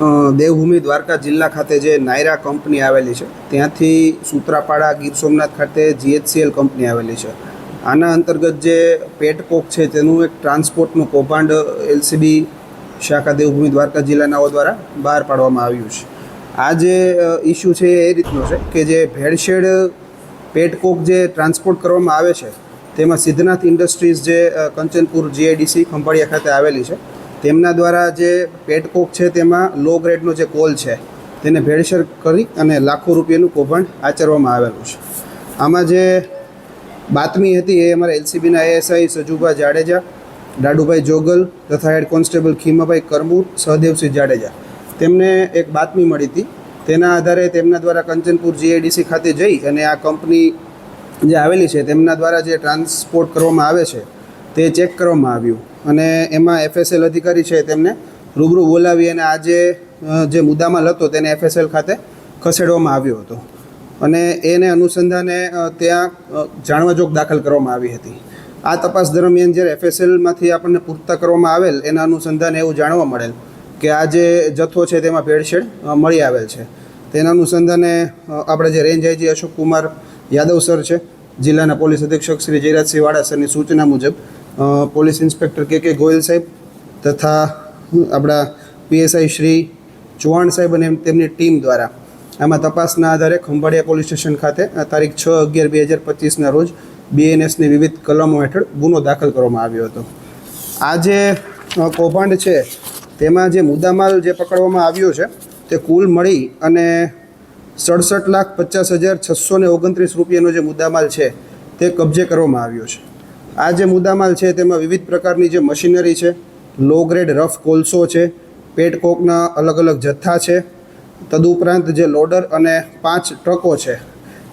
દેવભૂમિ દ્વારકા જિલ્લા ખાતે જે નાયરા કંપની આવેલી છે, ત્યાંથી સૂત્રાપાડા ગીર સોમનાથ ખાતે જીએચસીએલ કંપની આવેલી છે. આના અંતર્ગત જે પેટકોક છે, તેનું એક ટ્રાન્સપોર્ટનું કૌભાંડ એલસીબી શાખા દેવભૂમિ દ્વારકા જિલ્લાનાઓ દ્વારા બહાર પાડવામાં આવ્યું છે. આ જે ઇસ્યુ છે એ રીતનો છે કે જે ભેળસેળ પેટકોક જે ટ્રાન્સપોર્ટ કરવામાં આવે છે, તેમાં સિદ્ધનાથ ઇન્ડસ્ટ્રીઝ જે કંચનપુર જીઆઈડીસી ખંભાળિયા ખાતે આવેલી છે તેમના દ્વારા જે પેટકોક છે તેમાં લો ગ્રેડનો જે કોલ છે, તેને ભેળસેળ કરી અને લાખો રૂપિયાનું કૌભાંડ આચરવામાં આવેલું છે. આમાં જે બાતમી હતી એ અમારા એલસીબીના એએસઆઈ સજુભા જાડેજા, દાડુભાઈ જોગલ તથા હેડ કોન્સ્ટેબલ ખીમાભાઈ કરમૂર, સહદેવસિંહ જાડેજા. તેમને એક બાતમી મળી હતી. તેના આધારે તેમના દ્વારા કંચનપુર જીઆઈડીસી ખાતે જઈ અને આ કંપની જે આવેલી છે, તેમના દ્વારા જે ટ્રાન્સપોર્ટ કરવામાં આવે છે, તે ચેક કરવામાં આવ્યું. અને એમાં એફએસએલ અધિકારી છે તેમને રૂબરૂ બોલાવી અને આજે જે મુદ્દામાં હતો તેને એફએસએલ ખાતે ખસેડવામાં આવ્યો હતો. અને એને અનુસંધાને ત્યાં જાણવાજોગ દાખલ કરવામાં આવી હતી. આ તપાસ દરમિયાન જ્યારે એફએસએલમાંથી આપણને પૂરતા કરવામાં આવેલ, એના અનુસંધાને એવું જાણવા મળેલ કે આ જે જથ્થો છે તેમાં ભેળસેળ મળી આવેલ છે. તેના અનુસંધાને આપણે જે range IG Ashok Kumar Yadav sir છે, જિલ્લાના પોલીસ અધિક્ષક શ્રી જયરાજસિંહ વાડા સરની સૂચના મુજબ પોલીસ ઇન્સ્પેક્ટર કે કે ગોયલ સાહેબ તથા આપણા પીએસઆઈ શ્રી ચૌહાણ સાહેબ અને તેમની ટીમ દ્વારા આમાં તપાસના આધારે ખંભાળિયા પોલીસ સ્ટેશન ખાતે તારીખ છ અગિયાર બે હજાર પચીસના રોજ બીએનએસની વિવિધ કલમો હેઠળ ગુનો દાખલ કરવામાં આવ્યો હતો. આ જે કૌભાંડ છે, તેમાં જે મુદ્દામાલ જે પકડવામાં આવ્યો છે, તે કુલ મળી અને સડસઠ લાખ પચાસ હજાર છસો ને ઓગણત્રીસ રૂપિયાનો જે મુદ્દામાલ છે, તે કબજે કરવામાં આવ્યો છે. આ જે મુદ્દામાલ છે તેમાં વિવિધ પ્રકારની જે મશીનરી છે લો ગ્રેડ રફ કોલસો છે પેટકોકના અલગ અલગ જથ્થા છે, તદુપરાંત જે લોડર અને પાંચ ટ્રકો છે,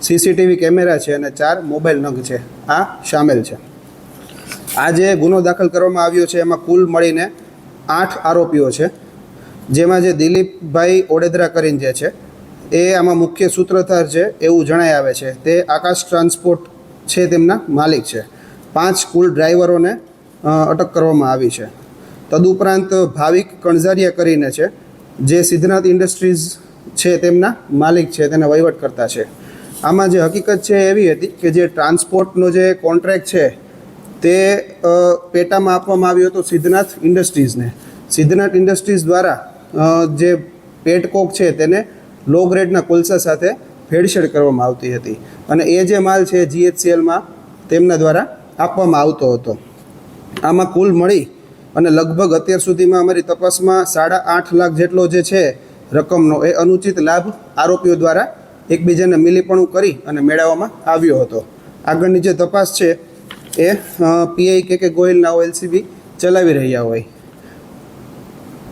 સીસીટીવી કેમેરા છે અને ચાર મોબાઈલ નંગ છે, આ સામેલ છે. આ જે ગુનો દાખલ કરવામાં આવ્યો છે, એમાં કુલ મળીને આઠ આરોપીઓ છે, જેમાં જે દિલીપભાઈ ઓડેદરા કરીને જે છે, એ આમાં મુખ્ય સૂત્રધાર છે એવું જણાઈ આવે છે. તે આકાશ ટ્રાન્સપોર્ટ છે તેમના માલિક છે. પાંચ કુલ ડ્રાઈવરોને અટક કરવામાં આવી છે. તદુપરાંત ભાવિક કણઝારિયા કરીને છે, જે સિદ્ધનાથ ઇન્ડસ્ટ્રીઝ છે તેમના માલિક છે, તેના વહીવટ કરતા છે. આમાં જે હકીકત છે એવી હતી કે જે ટ્રાન્સપોર્ટનો જે કોન્ટ્રાક્ટ છે, તે પેટામાં આપવામાં આવ્યો હતો સિદ્ધનાથ ઇન્ડસ્ટ્રીઝને. સિદ્ધનાથ ઇન્ડસ્ટ્રીઝ દ્વારા જે પેટકોક છે તેને લો ગ્રેડના કોલસા સાથે ભેળસેળ કરવામાં આવતી હતી. અને એ જે માલ છે જીએચસીએલમાં તેમના દ્વારા આપવામાં આવતો હતો. આમાં કુલ મળી અને લગભગ અત્યાર સુધીમાં અમારી તપાસમાં સાડા આઠ લાખ જેટલો જે છે રકમનો એ અનુચિત લાભ આરોપીઓ દ્વારા એકબીજાને મિલીપણું કરી અને મેળવવામાં આવ્યો હતો. આગળની જે તપાસ છે એ પીઆઈ કે કે ગોયલના એલસીબી ચલાવી રહ્યા હોય.